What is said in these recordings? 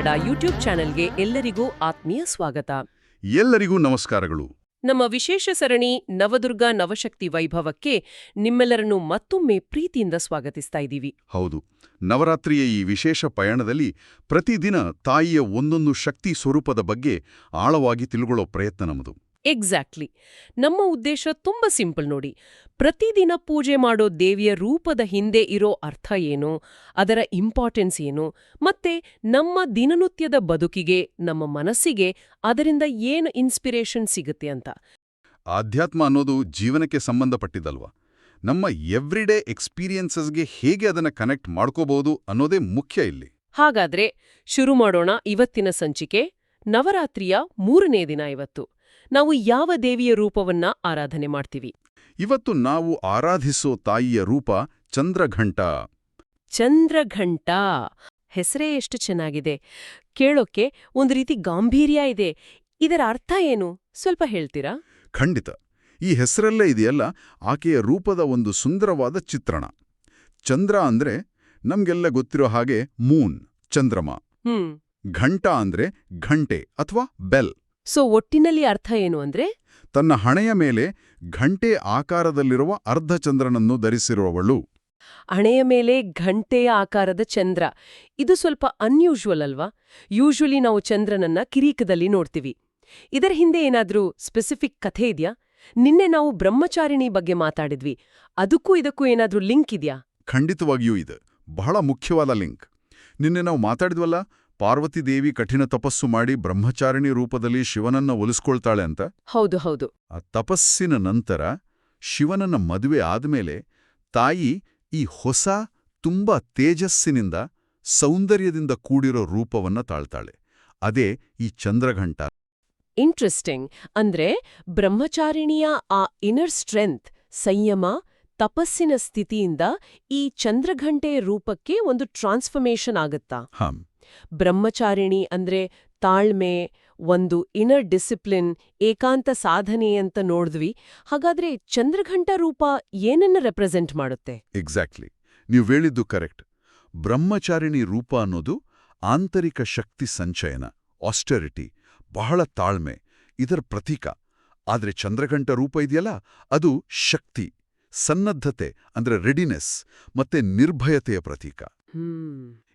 Kannada YouTube ಚಾನೆಲ್ಗೆ ಎಲ್ಲರಿಗೂ ಆತ್ಮೀಯ ಸ್ವಾಗತ. ಎಲ್ಲರಿಗೂ ನಮಸ್ಕಾರಗಳು. ನಮ್ಮ ವಿಶೇಷ ಸರಣಿ ನವದುರ್ಗ ನವಶಕ್ತಿ ವೈಭವಕ್ಕೆ ನಿಮ್ಮೆಲ್ಲರನ್ನು ಮತ್ತೊಮ್ಮೆ ಪ್ರೀತಿಯಿಂದ ಸ್ವಾಗತಿಸ್ತಾ ಇದ್ದೀವಿ. ಹೌದು ನವರಾತ್ರಿಯ ಈ ವಿಶೇಷ ಪಯಣದಲ್ಲಿ ಪ್ರತಿದಿನ ತಾಯಿಯ ಒಂದೊಂದು ಶಕ್ತಿ ಸ್ವರೂಪದ ಬಗ್ಗೆ ಆಳವಾಗಿ ತಿಳುಗೊಳ್ಳೋ ಪ್ರಯತ್ನ ನಮ್ಮದು. ಎಕ್ಸಾಕ್ಟ್ಲಿ ನಮ್ಮ ಉದ್ದೇಶ ತುಂಬ ಸಿಂಪಲ್ ನೋಡಿ. ಪ್ರತಿದಿನ ಪೂಜೆ ಮಾಡೋ ದೇವಿಯ ರೂಪದ ಹಿಂದೆ ಇರೋ ಅರ್ಥ ಏನು? ಅದರ ಇಂಪಾರ್ಟೆನ್ಸ್ ಏನು? ಮತ್ತೆ ನಮ್ಮ ದಿನನಿತ್ಯದ ಬದುಕಿಗೆ ನಮ್ಮ ಮನಸ್ಸಿಗೆ ಅದರಿಂದ ಏನು ಇನ್ಸ್ಪಿರೇಷನ್ ಸಿಗುತ್ತೆ ಅಂತ? ಆಧ್ಯಾತ್ಮ ಅನ್ನೋದು ಜೀವನಕ್ಕೆ ಸಂಬಂಧಪಟ್ಟಿದ್ದಲ್ವಾ ನಮ್ಮ ಎವ್ರಿಡೇ ಎಕ್ಸ್ಪೀರಿಯನ್ಸಸ್ಗೆ ಹೇಗೆ ಅದನ್ನ ಕನೆಕ್ಟ್ ಮಾಡ್ಕೋಬಹುದು ಅನ್ನೋದೇ ಮುಖ್ಯ ಇಲ್ಲಿ. ಹಾಗಾದ್ರೆ ಶುರು ಮಾಡೋಣ ಇವತ್ತಿನ ಸಂಚಿಕೆ. ನವರಾತ್ರಿಯ ಮೂರನೇ ದಿನ ಇವತ್ತು. ನಾವು ಯಾವ ದೇವಿಯ ರೂಪವನ್ನ ಆರಾಧನೆ ಮಾಡ್ತೀವಿ? ಇವತ್ತು ನಾವು ಆರಾಧಿಸೋ ತಾಯಿಯ ರೂಪ ಚಂದ್ರಘಂಟ. ಚಂದ್ರಘಂಟ. ಹೆಸರೇ ಎಷ್ಟು ಚೆನ್ನಾಗಿದೆ. ಕೇಳೋಕೆ ಒಂದು ರೀತಿ ಗಾಂಭೀರ್ಯ ಇದೆ. ಇದರ ಅರ್ಥ ಏನು? ಸ್ವಲ್ಪ ಹೇಳ್ತೀರಾ? ಖಂಡಿತ. ಈ ಹೆಸರಲ್ಲೇ ಇದೆಯಲ್ಲ ಆಕೆಯ ರೂಪದ ಒಂದು ಸುಂದರವಾದ ಚಿತ್ರಣ. ಚಂದ್ರ ಅಂದ್ರೆ ನಮ್ಗೆಲ್ಲ ಗೊತ್ತಿರೋ ಹಾಗೆ ಮೂನ್ ಚಂದ್ರಮ. ಹ್ಮ್. ಘಂಟ ಅಂದ್ರೆ ಘಂಟೆ ಅಥವಾ ಬೆಲ್. ಸೊ ಒಟ್ಟಿನಲ್ಲಿ ಅರ್ಥ ಏನು ಅಂದ್ರೆ? ತನ್ನ ಹಣೆಯ ಮೇಲೆ ಘಂಟೆ ಆಕಾರದಲ್ಲಿರುವ ಅರ್ಧಚಂದ್ರನನ್ನು ಧರಿಸಿರುವವಳು. ಹಣೆಯ ಮೇಲೆ ಘಂಟೆಯ ಆಕಾರದ ಚಂದ್ರ. ಇದು ಸ್ವಲ್ಪ ಅನ್ಯೂಶುವಲ್ ಅಲ್ವಾ? ಯೂಶುವಲಿ ನಾವು ಚಂದ್ರನನ್ನ ಕಿರೀಕದಲ್ಲಿ ನೋಡ್ತೀವಿ. ಇದರ ಹಿಂದೆ ಏನಾದ್ರೂ ಸ್ಪೆಸಿಫಿಕ್ ಕಥೆ ಇದೆಯಾ? ನಿನ್ನೆ ನಾವು ಬ್ರಹ್ಮಚಾರಿಣಿ ಬಗ್ಗೆ ಮಾತಾಡಿದ್ವಿ. ಅದಕ್ಕೂ ಇದಕ್ಕೂ ಏನಾದ್ರೂ ಲಿಂಕ್ ಇದೆಯಾ? ಖಂಡಿತವಾಗಿಯೂ ಇದೆ. ಬಹಳ ಮುಖ್ಯವಾದ ಲಿಂಕ್ ನಿನ್ನೆ ನಾವು ಮಾತಾಡಿದ್ವಲ್ಲ ಪಾರ್ವತಿ ದೇವಿ ಕಠಿಣ ತಪಸ್ಸು ಮಾಡಿ ಬ್ರಹ್ಮಚಾರಿಣಿ ರೂಪದಲ್ಲಿ ಶಿವನನ್ನ ಒಲಿಸ್ಕೊಳ್ತಾಳೆ ಅಂತ? ಹೌದು ಹೌದು. ಆ ತಪಸ್ಸಿನ ನಂತರ ಶಿವನನ್ನ ಮದುವೆ ಆದ್ಮೇಲೆ ತಾಯಿ ಈ ಹೊಸ ತುಂಬಾ ತೇಜಸ್ಸಿನಿಂದ ಸೌಂದರ್ಯದಿಂದ ಕೂಡಿರೋ ರೂಪವನ್ನ ತಾಳ್ತಾಳೆ. ಅದೇ ಈ ಚಂದ್ರಘಂಟ. ಇಂಟ್ರೆಸ್ಟಿಂಗ್ ಅಂದ್ರೆ ಬ್ರಹ್ಮಚಾರಿಣಿಯ ಆ ಇನರ್ ಸ್ಟ್ರೆಂತ್ ಸಂಯಮ ತಪಸ್ಸಿನ ಸ್ಥಿತಿಯಿಂದ ಈ ಚಂದ್ರಘಂಟೆಯ ರೂಪಕ್ಕೆ ಒಂದು ಟ್ರಾನ್ಸ್ಫರ್ಮೇಷನ್ ಆಗುತ್ತಾ? ಹಾಂ. ಬ್ರಹ್ಮಚಾರಿಣಿ ಅಂದ್ರೆ ತಾಳ್ಮೆ, ಒಂದು ಇನರ್ ಡಿಸಿಪ್ಲಿನ್ ಏಕಾಂತ ಸಾಧನೆ ಅಂತ ನೋಡಿದ್ವಿ. ಹಾಗಾದ್ರೆ ಚಂದ್ರಘಂಟ ರೂಪ ಏನನ್ನ ರೆಪ್ರೆಸೆಂಟ್ ಮಾಡುತ್ತೆ? ಎಕ್ಸಾಕ್ಟ್ಲಿ ನೀವು ಹೇಳಿದ್ದು ಕರೆಕ್ಟ್ ಬ್ರಹ್ಮಚಾರಿಣಿ ರೂಪ ಅನ್ನೋದು ಆಂತರಿಕ ಶಕ್ತಿ ಸಂಚಯನ ಆಸ್ಟರಿಟಿ ಬಹಳ ತಾಳ್ಮೆ, ಇದರ ಪ್ರತೀಕ. ಆದರೆ ಚಂದ್ರಘಂಟ ರೂಪ ಇದೆಯಲ್ಲ, ಅದು ಶಕ್ತಿ, ಸನ್ನದ್ಧತೆ ಅಂದರೆ ರೆಡಿನೆಸ್ ಮತ್ತೆ ನಿರ್ಭಯತೆಯ ಪ್ರತೀಕ.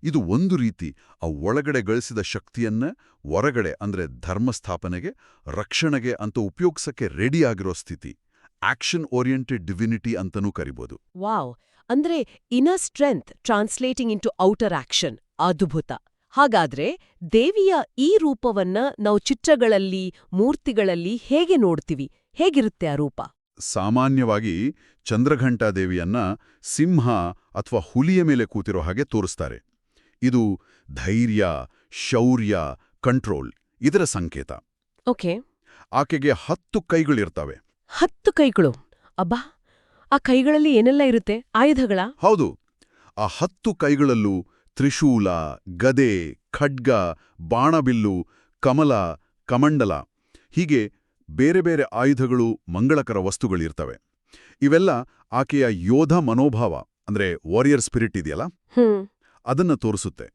ಇದು ಒಂದು ರೀತಿ ಆ ಒಳಗಡೆ ಗಳಿಸಿದ ಶಕ್ತಿಯನ್ನ ಹೊರಗಡೆ ಅಂದ್ರೆ ಧರ್ಮಸ್ಥಾಪನೆಗೆ, ರಕ್ಷಣೆಗೆ ಅಂತ ಉಪಯೋಗಿಸಕ್ಕೆ ರೆಡಿ ಆಗಿರೋ ಸ್ಥಿತಿ. ಆಕ್ಷನ್ ಓರಿಯೆಂಟೆಡ್ ಡಿವಿನಿಟಿ ಅಂತನೂ ಕರಿಬಹುದು ವಾವ್. ಅಂದ್ರೆ inner strength translating into outer action ಅದ್ಭುತ. ಹಾಗಾದ್ರೆ ದೇವಿಯ ಈ ರೂಪವನ್ನ ನಾವು ಚಿತ್ರಗಳಲ್ಲಿ, ಮೂರ್ತಿಗಳಲ್ಲಿ ಹೇಗೆ ನೋಡ್ತೀವಿ? ಹೇಗಿರುತ್ತೆ ಆ ರೂಪ? ಸಾಮಾನ್ಯವಾಗಿ ಚಂದ್ರಘಂಟಾದೇವಿಯನ್ನ ಸಿಂಹ ಅಥವಾ ಹುಲಿಯ ಮೇಲೆ ಕೂತಿರೋ ಹಾಗೆ ತೋರಿಸ್ತಾರೆ. ಇದು ಧೈರ್ಯ ಶೌರ್ಯ ಕಂಟ್ರೋಲ್ ಇದರ ಸಂಕೇತ. ಓಕೆ. ಆಕೆಗೆ ಹತ್ತು ಕೈಗಳಿರ್ತವೆ ಹತ್ತು ಕೈಗಳು? ಅಬ್ಬಾ! ಆ ಕೈಗಳಲ್ಲಿ ಏನೆಲ್ಲ ಇರುತ್ತೆ? ಆಯುಧಗಳ? ಹೌದು. ಆ ಹತ್ತು ಕೈಗಳಲ್ಲೂ ತ್ರಿಶೂಲ ಗದೆ ಖಡ್ಗ ಬಾಣಬಿಲ್ಲು ಕಮಲ ಕಮಂಡಲ ಹೀಗೆ ಬೇರೆ ಬೇರೆ ಆಯುಧಗಳು ಮಂಗಳಕರ ವಸ್ತುಗಳಿರ್ತವೆ. ಇವೆಲ್ಲ ಆಕೆಯ ಯೋಧ ಮನೋಭಾವ ಅಂದ್ರೆ ವಾರಿಯರ್ ಸ್ಪಿರಿಟ್ ಇದೆಯಲ್ಲ? ಹ್ಮ್. ಅದನ್ನ ತೋರಿಸುತ್ತೆ.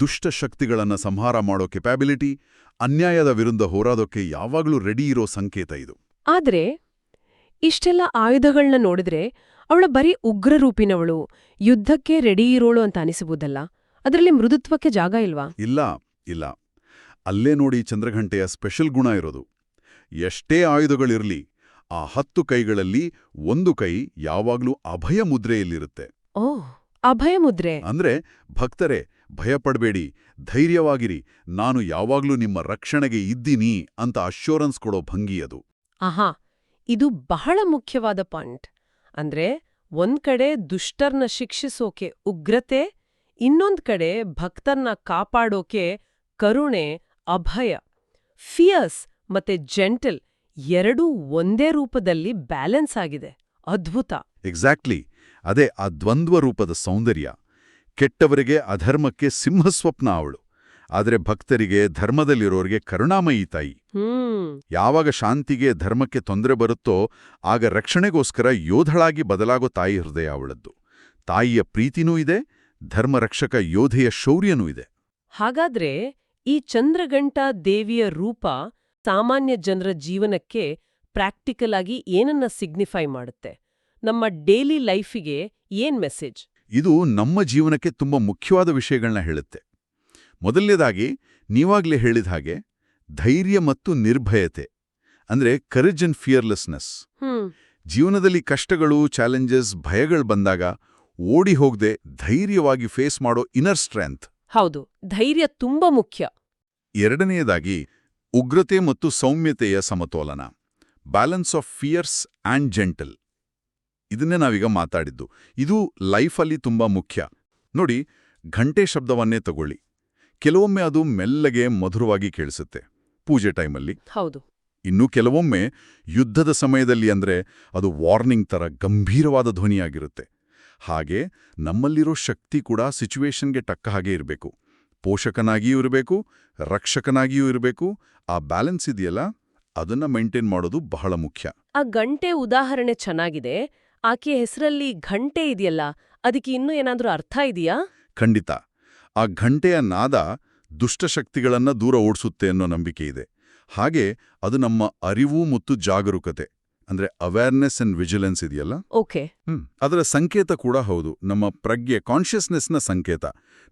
ದುಷ್ಟ ಶಕ್ತಿಗಳನ್ನ ಸಂಹಾರ ಮಾಡೋ ಕೆಪ್ಯಾಬಿಲಿಟಿ ಅನ್ಯಾಯದ ವಿರುದ್ಧ ಹೋರಾಡೋಕೆ ಯಾವಾಗಲೂ ರೆಡಿ ಇರೋ ಸಂಕೇತ ಇದು. ಆದ್ರೆ ಇಷ್ಟೆಲ್ಲ ಆಯುಧಗಳನ್ನ ನೋಡಿದ್ರೆ ಅವಳ ಬರೀ ಉಗ್ರ ರೂಪಿನವಳು ಯುದ್ಧಕ್ಕೆ ರೆಡಿ ಇರೋಳು ಅಂತ ಅನಿಸಬಹುದಲ್ಲ ಅದರಲ್ಲಿ ಮೃದುತ್ವಕ್ಕೆ ಜಾಗ ಇಲ್ವಾ? ಇಲ್ಲ ಇಲ್ಲ. ಅಲ್ಲೇ ನೋಡಿ ಚಂದ್ರಘಂಟೆಯ ಸ್ಪೆಷಲ್ ಗುಣ ಇರೋದು. ಎಷ್ಟೇ ಆಯುಧಗಳಿರಲಿ ಆ ಹತ್ತು ಕೈಗಳಲ್ಲಿ ಒಂದು ಕೈ ಯಾವಾಗ್ಲೂ ಅಭಯ ಮುದ್ರೆಯಲ್ಲಿರುತ್ತೆ. ಓ ಅಭಯ ಮುದ್ರೆ. ಅಂದ್ರೆ ಭಕ್ತರೇ ಭಯಪಡಬೇಡಿ ಧೈರ್ಯವಾಗಿರಿ ನಾನು ಯಾವಾಗ್ಲೂ ನಿಮ್ಮ ರಕ್ಷಣೆಗೆ ಇದ್ದೀನಿ ಅಂತ ಅಶ್ಯೂರೆನ್ಸ್ ಕೊಡೋ ಭಂಗಿ ಅದು. ಆಹಾ ಇದು ಬಹಳ ಮುಖ್ಯವಾದ ಪಾಯಿಂಟ್. ಅಂದ್ರೆ ಒಂದ್ ಕಡೆ ದುಷ್ಟರ್ನ ಶಿಕ್ಷಿಸೋಕೆ ಉಗ್ರತೆ ಇನ್ನೊಂದ್ ಕಡೆ ಭಕ್ತರ್ನ ಕಾಪಾಡೋಕೆ ಕರುಣೆ ಅಭಯ. ಫಿಯರ್ಸ್ ಮತ್ತೆ ಜೆಂಟಲ್ ಎರಡೂ ಒಂದೇ ರೂಪದಲ್ಲಿ ಬ್ಯಾಲೆನ್ಸ್ ಆಗಿದೆ. ಅದ್ಭುತ. ಎಕ್ಸಾಕ್ಟ್ಲಿ ಅದೇ ಆ ದ್ವಂದ್ವ ರೂಪದ ಸೌಂದರ್ಯ. ಕೆಟ್ಟವರಿಗೆ ಅಧರ್ಮಕ್ಕೆ ಸಿಂಹಸ್ವಪ್ನ ಅವಳು. ಆದರೆ ಭಕ್ತರಿಗೆ ಧರ್ಮದಲ್ಲಿರೋರಿಗೆ ಕರುಣಾಮಯಿ ತಾಯಿ. ಯಾವಾಗ ಶಾಂತಿಗೆ ಧರ್ಮಕ್ಕೆ ತೊಂದರೆ ಬರುತ್ತೋ ಆಗ ರಕ್ಷಣೆಗೋಸ್ಕರ ಯೋಧಳಾಗಿ ಬದಲಾಗೋ ತಾಯಿ ಹೃದಯ ಅವಳದ್ದು. ತಾಯಿಯ ಪ್ರೀತಿನೂ ಇದೆ ಧರ್ಮರಕ್ಷಕ ಯೋಧೆಯ ಶೌರ್ಯನೂ ಇದೆ. ಹಾಗಾದ್ರೆ ಈ ಚಂದ್ರಗಂಟ ದೇವಿಯ ರೂಪ ಸಾಮಾನ್ಯ ಜನರ ಜೀವನಕ್ಕೆ ಪ್ರಾಕ್ಟಿಕಲ್ ಆಗಿ ಏನನ್ನ ಸಿಗ್ನಿಫೈ ಮಾಡುತ್ತೆ? ನಮ್ಮ ಡೈಲಿ ಲೈಫಿಗೆ ಏನ್ ಮೆಸೇಜ್ ಇದು ನಮ್ಮ ಜೀವನಕ್ಕೆ ತುಂಬ ಮುಖ್ಯವಾದ ವಿಷಯಗಳನ್ನ ಹೇಳುತ್ತೆ. ಮೊದಲನೇದಾಗಿ ನೀವಾಗ್ಲೇ ಹೇಳಿದ ಹಾಗೆ ಧೈರ್ಯ ಮತ್ತು ನಿರ್ಭಯತೆ ಅಂದ್ರೆ ಕರೇಜ್ ಅಂಡ್ ಫಿಯರ್ಲೆಸ್ನೆಸ್ ಜೀವನದಲ್ಲಿ ಕಷ್ಟಗಳು ಚಾಲೆಂಜಸ್ ಭಯಗಳು ಬಂದಾಗ ಓಡಿ ಹೋಗದೆ ಧೈರ್ಯವಾಗಿ ಫೇಸ್ ಮಾಡೋ ಇನ್ನರ್ ಸ್ಟ್ರೆಂತ್ ಹೌದು ಧೈರ್ಯ ತುಂಬಾ ಮುಖ್ಯ. ಎರಡನೆಯದಾಗಿ ಉಗ್ರತೆ ಮತ್ತು ಸೌಮ್ಯತೆಯ ಸಮತೋಲನ balance of fierce and gentle ಇದನ್ನೇ ನಾವೀಗ ಮಾತಾಡಿದ್ದು. ಇದು ಲೈಫಲ್ಲಿ ತುಂಬಾ ಮುಖ್ಯ. ನೋಡಿ ಘಂಟೆ ಶಬ್ದವನ್ನೇ ತಗೊಳ್ಳಿ. ಕೆಲವೊಮ್ಮೆ ಅದು ಮೆಲ್ಲಗೆ ಮಧುರವಾಗಿ ಕೇಳಿಸುತ್ತೆ. ಪೂಜೆ ಟೈಮಲ್ಲಿ ಹೌದು. ಇನ್ನು ಕೆಲವೊಮ್ಮೆ ಯುದ್ಧದ ಸಮಯದಲ್ಲಿ ಅಂದ್ರೆ ಅದು ವಾರ್ನಿಂಗ್ ತರ ಗಂಭೀರವಾದ ಧ್ವನಿಯಾಗಿರುತ್ತೆ. ಹಾಗೆ ನಮ್ಮಲ್ಲಿರೋ ಶಕ್ತಿ ಕೂಡ ಸಿಚುವೇಶನ್ಗೆ ಟಕ್ಕ ಹಾಗೆ ಇರಬೇಕು. ಪೋಷಕನಾಗಿಯೂ ಇರಬೇಕು ರಕ್ಷಕನಾಗಿಯೂ ಇರಬೇಕು. ಆ ಬ್ಯಾಲೆನ್ಸ್ ಇದೆಯಲ್ಲ ಅದನ್ನ ಮೇಂಟೈನ್ ಮಾಡೋದು ಬಹಳ ಮುಖ್ಯ. ಆ ಗಂಟೆ ಉದಾಹರಣೆ ಚೆನ್ನಾಗಿದೆ. ಆಕೆಯ ಹೆಸರಲ್ಲಿ ಘಂಟೆ ಇದೆಯಲ್ಲ ಅದಕ್ಕೆ ಇನ್ನೂ ಏನಾದರೂ ಅರ್ಥ ಇದೆಯಾ? ಖಂಡಿತ. ಆ ಘಂಟೆಯ ನಾದ ದುಷ್ಟಶಕ್ತಿಗಳನ್ನ ದೂರ ಓಡಿಸುತ್ತೆ ಅನ್ನೋ ನಂಬಿಕೆ ಇದೆ. ಹಾಗೆ ಅದು ನಮ್ಮ ಅರಿವು ಮತ್ತು ಜಾಗರೂಕತೆ. ಅಂದ್ರೆ ಅವೇರ್ನೆಸ್ ಅಂಡ್ ವಿಜಿಲೆನ್ಸ್ ಇದೆಯಲ್ಲ? ಓಕೆ ಅದರ ಸಂಕೇತ ಕೂಡ ಹೌದು. ನಮ್ಮ ಪ್ರಜ್ಞೆ ಕಾನ್ಷಿಯಸ್ನೆಸ್ನ ಸಂಕೇತ.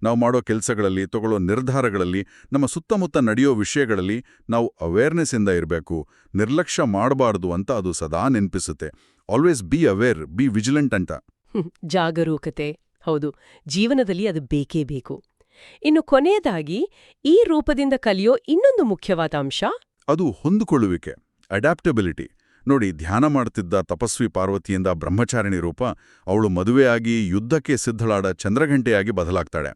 ನಾವು ಮಾಡೋ ಕೆಲಸಗಳಲ್ಲಿ ತಗೊಳ್ಳೋ ನಿರ್ಧಾರಗಳಲ್ಲಿ ನಮ್ಮ ಸುತ್ತಮುತ್ತ ನಡೆಯೋ ವಿಷಯಗಳಲ್ಲಿ ನಾವು ಅವೇರ್ನೆಸ್ ಇಂದ ಇರಬೇಕು. ನಿರ್ಲಕ್ಷ್ಯ ಮಾಡಬಾರದು ಅಂತ ಅದು ಸದಾ ನೆನಪಿಸುತ್ತೆ. Always be aware be vigilant ಅಂತ. ಜಾಗರೂಕತೆ. ಹೌದು. ಜೀವನದಲ್ಲಿ ಅದು ಬೇಕೇ ಬೇಕು. ಇನ್ನು ಕೊನೆಯದಾಗಿ ಈ ರೂಪದಿಂದ ಕಲಿಯೋ ಇನ್ನೊಂದು ಮುಖ್ಯವಾದ ಅಂಶ? ಅದು ಹೊಂದಿಕೊಳ್ಳುವಿಕೆ. ಅಡ್ಯಾಪ್ಟಬಿಲಿಟಿ ನೋಡಿ ಧ್ಯಾನ ಮಾಡ್ತಿದ್ದ ತಪಸ್ವಿ ಪಾರ್ವತಿಯಿಂದ ಬ್ರಹ್ಮಚಾರಿಣಿ ರೂಪ ಅವಳು ಮದುವೆಯಾಗಿ ಯುದ್ಧಕ್ಕೆ ಸಿದ್ಧಳಾದ ಚಂದ್ರಘಂಟೆಯಾಗಿ ಬದಲಾಗ್ತಾಳೆ.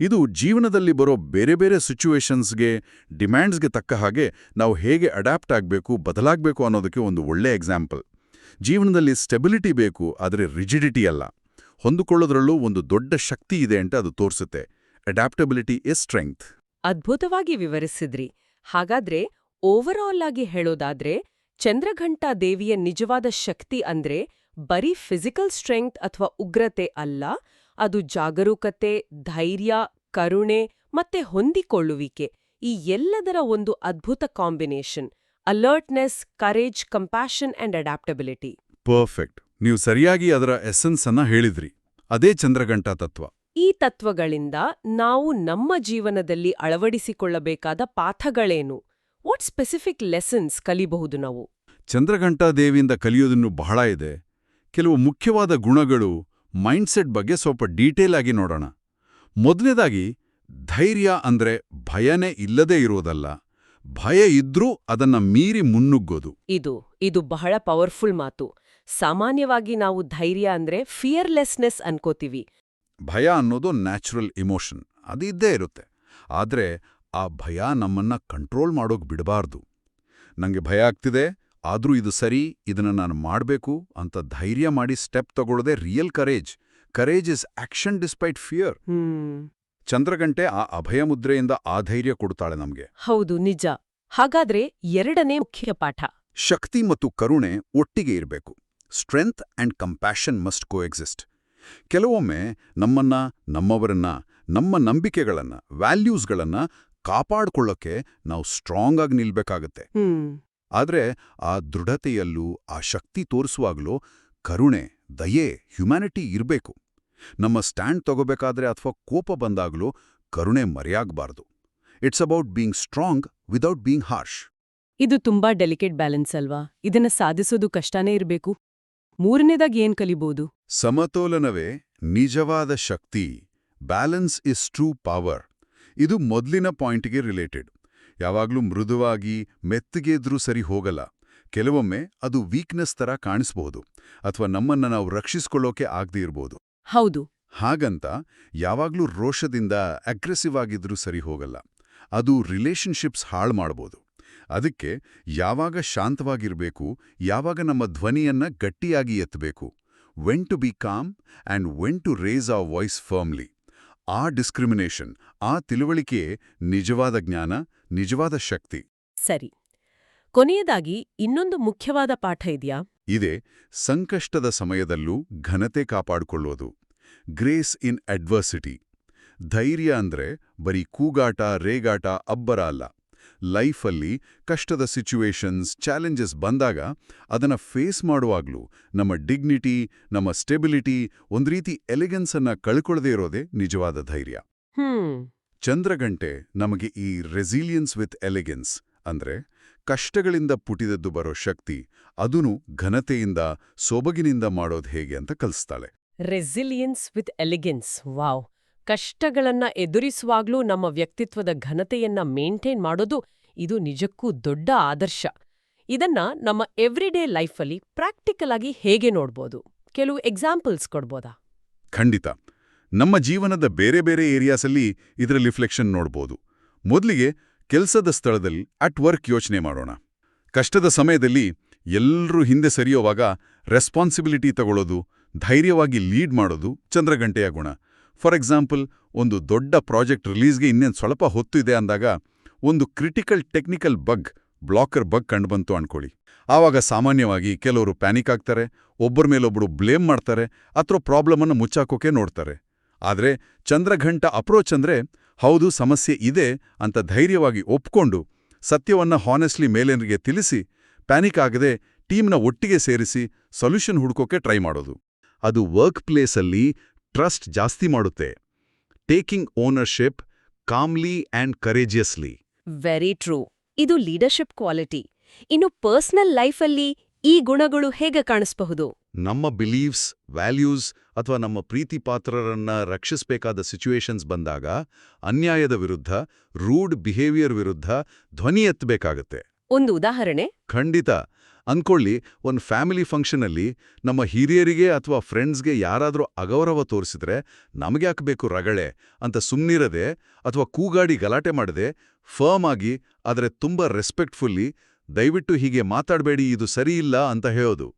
ಇದು ಜೀವನದಲ್ಲಿ ಬರೋ ಬೇರೆ ಬೇರೆ ಸಿಚುವೇಶನ್ಸ್ಗೆ ಡಿಮ್ಯಾಂಡ್ಸ್ಗೆ ತಕ್ಕ ಹಾಗೆ ನಾವು ಹೇಗೆ ಅಡ್ಯಾಪ್ಟ್ ಆಗಬೇಕು ಬದಲಾಗಬೇಕು ಅನ್ನೋದಕ್ಕೆ ಒಂದು ಒಳ್ಳೆ ಎಕ್ಸಾಂಪಲ್. ಜೀವನದಲ್ಲಿ ಸ್ಟೆಬಿಲಿಟಿ ಬೇಕು ಆದರೆ ರಿಜಿಡಿಟಿ ಅಲ್ಲ. ಹೊಂದಿಕೊಳ್ಳೋದ್ರಲ್ಲೂ ಒಂದು ದೊಡ್ಡ ಶಕ್ತಿ ಇದೆ ಅಂತ ಅದು ತೋರಿಸುತ್ತೆ. Adaptability is strength. ಅದ್ಭುತವಾಗಿ ವಿವರಿಸಿದ್ರಿ. ಹಾಗಾದ್ರೆ ಓವರಾಲ್ ಆಗಿ ಹೇಳೋದಾದ್ರೆ ಚಂದ್ರಘಂಟಾ ದೇವಿಯ ನಿಜವಾದ ಶಕ್ತಿ ಅಂದ್ರೆ ಬರೀ ಫಿಸಿಕಲ್ ಸ್ಟ್ರೆಂಗ್ತ್ ಅಥವಾ ಉಗ್ರತೆ ಅಲ್ಲ ಅದು ಜಾಗರೂಕತೆ ಧೈರ್ಯ ಕರುಣೆ ಮತ್ತೆ ಹೊಂದಿಕೊಳ್ಳುವಿಕೆ. ಈ ಎಲ್ಲದರ ಒಂದು ಅದ್ಭುತ combination alertness courage compassion and adaptability perfect ನೀವು ಸರಿಯಾಗಿ ಅದರ ಎಸೆನ್ಸ್ ಅನ್ನ ಹೇಳಿದ್ರಿ. ಅದೇ ಚಂದ್ರಘಂಟಾ ತತ್ವ. ಈ ತತ್ವಗಳಿಂದ ನಾವು ನಮ್ಮ ಜೀವನದಲ್ಲಿ ಅಳವಡಿಸಿಕೊಳ್ಳಬೇಕಾದ ಪಾಠಗಳೇನು? ವಾಟ್ ಸ್ಪೆಸಿಫಿಕ್ ಲೆಸನ್ಸ್ ಕಲಿಬಹುದು ನಾವು? ಚಂದ್ರಘಂಟಾ ದೇವಿಯಿಂದ ಕಲಿಯೋದನ್ನು ಬಹಳ ಇದೆ. ಕೆಲವು ಮುಖ್ಯವಾದ ಗುಣಗಳು ಮೈಂಡ್ಸೆಟ್ ಬಗ್ಗೆ ಸ್ವಲ್ಪ ಡೀಟೇಲ್ ಆಗಿ ನೋಡೋಣ. ಮೊದಲನೇದಾಗಿ ಧೈರ್ಯ ಅಂದ್ರೆ ಭಯನೇ ಇಲ್ಲದೇ ಇರೋದಲ್ಲ. ಭಯ ಇದ್ರೂ ಅದನ್ನ ಮೀರಿ ಮುನ್ನುಗ್ಗೋದು. ಇದು ಇದು ಬಹಳ ಪವರ್ಫುಲ್ ಮಾತು. ಸಾಮಾನ್ಯವಾಗಿ ನಾವು ಧೈರ್ಯ ಅಂದ್ರೆ ಫಿಯರ್ಲೆಸ್ನೆಸ್ ಅನ್ಕೋತೀವಿ. ಭಯ ಅನ್ನೋದು ನ್ಯಾಚುರಲ್ ಇಮೋಷನ್ ಅದು ಇದ್ದೇ ಇರುತ್ತೆ. ಆದ್ರೆ ಆ ಭಯ ನಮ್ಮನ್ನ ಕಂಟ್ರೋಲ್ ಮಾಡೋಕ್ ಬಿಡಬಾರ್ದು. ನಂಗೆ ಭಯ ಆಗ್ತಿದೆ ಆದ್ರೂ ಇದು ಸರಿ ಇದನ್ನ ನಾನು ಮಾಡಬೇಕು ಅಂತ ಧೈರ್ಯ ಮಾಡಿ step ತಗೊಳ್ಳೋದೇ real courage courage is action despite fear Chandraghanta ಆ ಅಭಯ ಮುದ್ರೆಯಿಂದ ಆ ಧೈರ್ಯ ಕೊಡ್ತಾಳೆ ನಮ್ಗೆ. ಹೌದು ನಿಜ. ಹಾಗಾದ್ರೆ ಎರಡನೇ ಮುಖ್ಯ ಪಾಠ. ಶಕ್ತಿ ಮತ್ತು ಕರುಣೆ ಒಟ್ಟಿಗೆ ಇರಬೇಕು. Strength and compassion must coexist ಕೆಲವೊಮ್ಮೆ ನಮ್ಮನ್ನ ನಮ್ಮವರನ್ನ ನಮ್ಮ ನಂಬಿಕೆಗಳನ್ನ ವ್ಯಾಲ್ಯೂಸ್ಗಳನ್ನ ಕಾಪಾಡ್ಕೊಳ್ಳೋಕೆ ನಾವು ಸ್ಟ್ರಾಂಗ್ ಆಗಿ ನಿಲ್ಬೇಕಾಗತ್ತೆ ಆದ್ರೆ ಆ ದೃಢತೆಯಲ್ಲೂ ಆ ಶಕ್ತಿ ತೋರಿಸುವಾಗಲೂ ಕರುಣೆ ದಯೆ ಹ್ಯುಮ್ಯಾನಿಟಿ ಇರಬೇಕು. ನಮ್ಮ ಸ್ಟ್ಯಾಂಡ್ ತಗೋಬೇಕಾದ್ರೆ ಅಥವಾ ಕೋಪ ಬಂದಾಗಲೂ ಕರುಣೆ ಮರೆಯಾಗಬಾರ್ದು. It's about being strong without being harsh ಇದು ತುಂಬಾ ಡೆಲಿಕೇಟ್ ಬ್ಯಾಲೆನ್ಸ್ ಅಲ್ವಾ? ಇದನ್ನ ಸಾಧಿಸೋದು ಕಷ್ಟನೇ ಇರಬೇಕು. ಮೂರನೇದಾಗಿ ಏನ್ ಕಲಿಬಹುದು ಸಮತೋಲನವೇ ನಿಜವಾದ ಶಕ್ತಿ. ಬ್ಯಾಲೆನ್ಸ್ ಇಸ್ ಟ್ರೂ ಪವರ್ ಇದು ಮೊದಲಿನ ಪಾಯಿಂಟ್ಗೆ ರಿಲೇಟೆಡ್. ಯಾವಾಗಲೂ ಮೃದುವಾಗಿ ಮೆತ್ತಗೆ ಇದ್ರೂ ಸರಿ ಹೋಗಲ್ಲ. ಕೆಲವೊಮ್ಮೆ ಅದು ವೀಕ್ನೆಸ್ ತರ ಕಾಣಿಸ್ಬಹುದು ಅಥವಾ ನಮ್ಮನ್ನ ನಾವು ರಕ್ಷಿಸ್ಕೊಳ್ಳೋಕೆ ಆಗದೇ ಇರ್ಬೋದು. ಹೌದು. ಹಾಗಂತ ಯಾವಾಗ್ಲೂ ರೋಷದಿಂದ ಅಗ್ರೆಸಿವ್ ಆಗಿದ್ರೂ ಸರಿ ಹೋಗಲ್ಲ. ಅದು ರಿಲೇಷನ್ಶಿಪ್ಸ್ ಹಾಳು ಮಾಡ್ಬೋದು. ಅದಕ್ಕೆ ಯಾವಾಗ ಶಾಂತವಾಗಿರಬೇಕು ಯಾವಾಗ ನಮ್ಮ ಧ್ವನಿಯನ್ನ ಗಟ್ಟಿಯಾಗಿ ಎತ್ತಬೇಕು when to be calm and when to raise a voice firmly. ಆ ಡಿಸ್ಕ್ರಿಮಿನೇಷನ್ ಆ ತಿಳುವಳಿಕೆಯೇ ನಿಜವಾದ ಜ್ಞಾನ ನಿಜವಾದ ಶಕ್ತಿ. ಸರಿ. ಕೊನೆಯದಾಗಿ ಇನ್ನೊಂದು ಮುಖ್ಯವಾದ ಪಾಠ ಇದೆಯಾ? ಇದೆ ಸಂಕಷ್ಟದ ಸಮಯದಲ್ಲೂ ಘನತೆ ಕಾಪಾಡಿಕೊಳ್ಳೋದು. Grace in adversity. ಧೈರ್ಯ ಅಂದ್ರೆ ಬರೀ ಕೂಗಾಟ ರೇಗಾಟ ಅಬ್ಬರ ಅಲ್ಲ. ಲೈಫಲ್ಲಿ ಕಷ್ಟದ ಸಿಚುವೇಷನ್ಸ್ ಚಾಲೆಂಜಸ್ ಬಂದಾಗ ಅದನ್ನ ಫೇಸ್ ಮಾಡುವಾಗಲೂ ನಮ್ಮ ಡಿಗ್ನಿಟಿ ನಮ್ಮ ಸ್ಟೆಬಿಲಿಟಿ ಒಂದು ರೀತಿ ಎಲಿಗೆನ್ಸನ್ನು ಅನ್ನ ಕಳ್ಕೊಳ್ಳದೇ ಇರೋದೇ ನಿಜವಾದ ಧೈರ್ಯ. ಚಂದ್ರಗಂಟೆ ನಮಗೆ ಈ ರೆಸಿಲಿಯನ್ಸ್ ವಿತ್ ಎಲಿಗೆನ್ಸ್ ಅಂದ್ರೆ ಕಷ್ಟಗಳಿಂದ ಪುಟಿದದ್ದು ಬರೋ ಶಕ್ತಿ ಅದೂ ಘನತೆಯಿಂದ ಸೊಬಗಿನಿಂದ ಮಾಡೋದು ಹೇಗೆ ಅಂತ ಕಲಿಸ್ತಾಳೆ. Resilience with elegance. ವಾವ್. ಕಷ್ಟಗಳನ್ನ ಎದುರಿಸುವಾಗ್ಲೂ ನಮ್ಮ ವ್ಯಕ್ತಿತ್ವದ ಘನತೆಯನ್ನ ಮೇಂಟೈನ್ ಮಾಡೋದು ಇದು ನಿಜಕ್ಕೂ ದೊಡ್ಡ ಆದರ್ಶ. ಇದನ್ನ ನಮ್ಮ ಎವ್ರಿಡೇ ಲೈಫಲ್ಲಿ ಪ್ರಾಕ್ಟಿಕಲ್ ಆಗಿ ಹೇಗೆ ನೋಡ್ಬೋದು? ಕೆಲವು ಎಕ್ಸಾಂಪಲ್ಸ್ ಕೊಡ್ಬೋದಾ? ಖಂಡಿತ. ನಮ್ಮ ಜೀವನದ ಬೇರೆ ಬೇರೆ ಏರಿಯಾಸಲ್ಲಿ ಇದರ ರಿಫ್ಲೆಕ್ಷನ್ ನೋಡ್ಬೋದು. ಮೊದಲಿಗೆ ಕೆಲಸದ ಸ್ಥಳದಲ್ಲಿ ಅಟ್ ವರ್ಕ್ ಯೋಚನೆ ಮಾಡೋಣ. ಕಷ್ಟದ ಸಮಯದಲ್ಲಿ ಎಲ್ಲರೂ ಹಿಂದೆ ಸರಿಯೋವಾಗ ರೆಸ್ಪಾನ್ಸಿಬಿಲಿಟಿ ತಗೊಳ್ಳೋದು ಧೈರ್ಯವಾಗಿ ಲೀಡ್ ಮಾಡೋದು ಚಂದ್ರಗಂಟೆಯ ಗುಣ. ಫಾರ್ ಎಕ್ಸಾಂಪಲ್, ಒಂದು ದೊಡ್ಡ ಪ್ರಾಜೆಕ್ಟ್ ರಿಲೀಸ್ಗೆ ಇನ್ನೇನು ಸ್ವಲ್ಪ ಹೊತ್ತು ಇದೆ ಅಂದಾಗ, ಒಂದು critical technical bug, blocker bug ಕಂಡುಬಂತು ಅನ್ಕೊಳ್ಳಿ. ಆವಾಗ ಸಾಮಾನ್ಯವಾಗಿ ಕೆಲವರು ಪ್ಯಾನಿಕ್ ಆಗ್ತಾರೆ, ಒಬ್ಬರ ಮೇಲೊಬ್ಬರು ಬ್ಲೇಮ್ ಮಾಡ್ತಾರೆ, ಅಥವಾ ಪ್ರಾಬ್ಲಮನ್ನು ಮುಚ್ಚಾಕೋಕೆ ನೋಡ್ತಾರೆ. ಆದರೆ ಚಂದ್ರಘಂಟ ಅಪ್ರೋಚ್ ಅಂದರೆ, ಹೌದು, ಸಮಸ್ಯೆ ಇದೆ ಅಂತ ಧೈರ್ಯವಾಗಿ ಒಪ್ಕೊಂಡು, ಸತ್ಯವನ್ನ ಹಾನೆಸ್ಟ್ಲಿ ಮೇಲೇನರಿಗೆ ತಿಳಿಸಿ, ಪ್ಯಾನಿಕ್ ಆಗದೆ ಟೀಮ್ನ ಒಟ್ಟಿಗೆ ಸೇರಿಸಿ ಸೊಲ್ಯೂಷನ್ ಹುಡ್ಕೋಕೆ ಟ್ರೈ ಮಾಡೋದು. ಅದು ವರ್ಕ್ ಪ್ಲೇಸಲ್ಲಿ ಟ್ರಸ್ಟ್ ಜಾಸ್ತಿ ಮಾಡುತ್ತೆ. Taking ownership calmly and courageously very true ಇದು ಲೀಡರ್ಶಿಪ್ ಕ್ವಾಲಿಟಿ ಇನ್ನು ಪರ್ಸನಲ್ ಲೈಫಲ್ಲಿ ಈ ಗುಣಗಳು ಹೇಗೆ ಕಾಣಿಸಬಹುದು? ನಮ್ಮ ಬಿಲೀವ್ಸ್ ವ್ಯಾಲ್ಯೂಸ್ ಅಥವಾ ನಮ್ಮ ಪ್ರೀತಿ ಪಾತ್ರರನ್ನ ರಕ್ಷಿಸಬೇಕಾದ ಸಿಚುವೇಶನ್ಸ್ ಬಂದಾಗ ಅನ್ಯಾಯದ ವಿರುದ್ಧ ರೂಡ್ ಬಿಹೇವಿಯರ್ ವಿರುದ್ಧ ಧ್ವನಿ ಎತ್ತಬೇಕಾಗತ್ತೆ. ಒಂದು ಉದಾಹರಣೆ. ಖಂಡಿತ. ಅನ್ಕೊಳ್ಳಿ ಒಂದು ಫ್ಯಾಮಿಲಿ ಫಂಕ್ಷನಲ್ಲಿ ನಮ್ಮ ಹಿರಿಯರಿಗೆ ಅಥವಾ ಫ್ರೆಂಡ್ಸ್ಗೆ ಯಾರಾದರೂ ಅಗೌರವ ತೋರಿಸಿದ್ರೆ ನಮಗ್ಯಾಕೆ ಬೇಕು ರಗಳೆ ಅಂತ ಸುಮ್ಮನಿರದೆ ಅಥವಾ ಕೂಗಾಡಿ ಗಲಾಟೆ ಮಾಡದೆ ಫರ್ಮ್ ಆಗಿ ಆದರೆ ತುಂಬ ರೆಸ್ಪೆಕ್ಟ್ಫುಲ್ಲಿ ದಯವಿಟ್ಟು ಹೀಗೆ ಮಾತಾಡಬೇಡಿ ಇದು ಸರಿಯಿಲ್ಲ ಅಂತ ಹೇಳೋದು.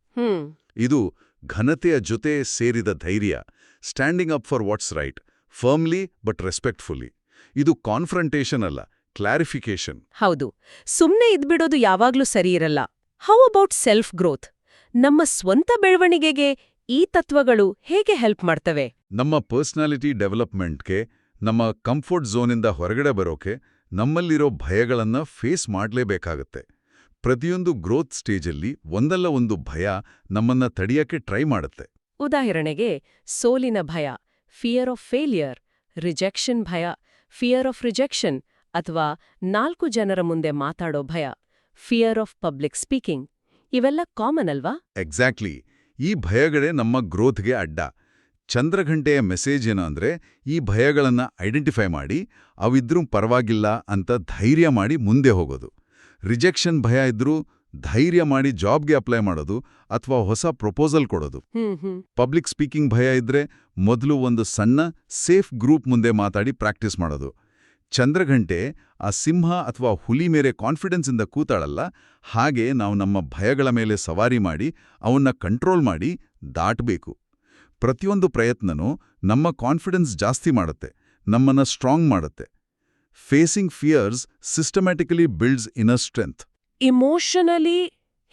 ಇದು ಘನತೆಯ ಜೊತೆ ಸೇರಿದ ಧೈರ್ಯ standing up for what's right firmly but respectfully ಇದು ಕಾನ್ಫ್ರಂಟೇಷನ್ ಅಲ್ಲ ಕ್ಲಾರಿಫಿಕೇಶನ್ ಹೌದು. ಸುಮ್ಮನೆ ಇದ್ಬಿಡೋದು ಯಾವಾಗ್ಲೂ ಸರಿ ಇರಲ್ಲ. ಹೌ ಅಬೌಟ್ ಸೆಲ್ಫ್ ಗ್ರೋತ್ ನಮ್ಮ ಸ್ವಂತ ಬೆಳವಣಿಗೆಗೆ ಈ ತತ್ವಗಳು ಹೇಗೆ ಹೆಲ್ಪ್ ಮಾಡ್ತವೆ? ನಮ್ಮ ಪರ್ಸನಾಲಿಟಿ ಡೆವಲಪ್ಮೆಂಟ್ಗೆ ನಮ್ಮ ಕಂಫರ್ಟ್ ಝೋನಿಂದ ಹೊರಗಡೆ ಬರೋಕೆ ನಮ್ಮಲ್ಲಿರೋ ಭಯಗಳನ್ನ ಫೇಸ್ ಮಾಡಲೇಬೇಕಾಗತ್ತೆ. ಪ್ರತಿಯೊಂದು ಗ್ರೋತ್ ಸ್ಟೇಜಲ್ಲಿ ಒಂದಲ್ಲ ಒಂದು ಭಯ ನಮ್ಮನ್ನ ತಡೆಯಕ್ಕೆ ಟ್ರೈ ಮಾಡುತ್ತೆ. ಉದಾಹರಣೆಗೆ ಸೋಲಿನ ಭಯ ಫಿಯರ್ ಆಫ್ ಫೇಲಿಯರ್ ರಿಜೆಕ್ಷನ್ ಭಯ ಫಿಯರ್ ಆಫ್ ರಿಜೆಕ್ಷನ್ ಅಥವಾ ನಾಲ್ಕು ಜನರ ಮುಂದೆ ಮಾತಾಡೋ ಭಯ. ಫಿಯರ್ ಆಫ್ ಪಬ್ಲಿಕ್ ಸ್ಪೀಕಿಂಗ್ ಇವೆಲ್ಲ ಕಾಮನ್ ಅಲ್ವಾ? ಎಕ್ಸಾಕ್ಟ್ಲಿ ಈ ಭಯಗಳೇ ನಮ್ಮ ಗ್ರೋತ್ಗೆ ಅಡ್ಡ. ಚಂದ್ರಘಂಟೆಯ ಮೆಸೇಜ್ ಏನು ಅಂದರೆ ಈ ಭಯಗಳನ್ನು ಐಡೆಂಟಿಫೈ ಮಾಡಿ ಅವಿದ್ರೂ ಪರವಾಗಿಲ್ಲ ಅಂತ ಧೈರ್ಯ ಮಾಡಿ ಮುಂದೆ ಹೋಗೋದು. ರಿಜೆಕ್ಷನ್ ಭಯ ಇದ್ರೂ ಧೈರ್ಯ ಮಾಡಿ ಜಾಬ್ಗೆ ಅಪ್ಲೈ ಮಾಡೋದು ಅಥವಾ ಹೊಸ ಪ್ರಪೋಸಲ್ ಕೊಡೋದು. ಪಬ್ಲಿಕ್ ಸ್ಪೀಕಿಂಗ್ ಭಯ ಇದ್ರೆ ಮೊದಲು ಒಂದು ಸಣ್ಣ ಸೇಫ್ ಗ್ರೂಪ್ ಮುಂದೆ ಮಾತಾಡಿ ಪ್ರಾಕ್ಟೀಸ್ ಮಾಡೋದು. ಚಂದ್ರಘಂಟೆ ಆ ಸಿಂಹ ಅಥವಾ ಹುಲಿ ಮೇಲೆ ಕಾನ್ಫಿಡೆನ್ಸಿಂದ ಕೂತಾಳಲ್ಲ, ಹಾಗೆ ನಾವು ನಮ್ಮ ಭಯಗಳ ಮೇಲೆ ಸವಾರಿ ಮಾಡಿ, ಅವನ್ನ ಕಂಟ್ರೋಲ್ ಮಾಡಿ ದಾಟಬೇಕು. ಪ್ರತಿಯೊಂದು ಪ್ರಯತ್ನನೂ ನಮ್ಮ ಕಾನ್ಫಿಡೆನ್ಸ್ ಜಾಸ್ತಿ ಮಾಡುತ್ತೆ, ನಮ್ಮನ್ನ ಸ್ಟ್ರಾಂಗ್ ಮಾಡುತ್ತೆ. Facing fears systematically builds inner strength emotionally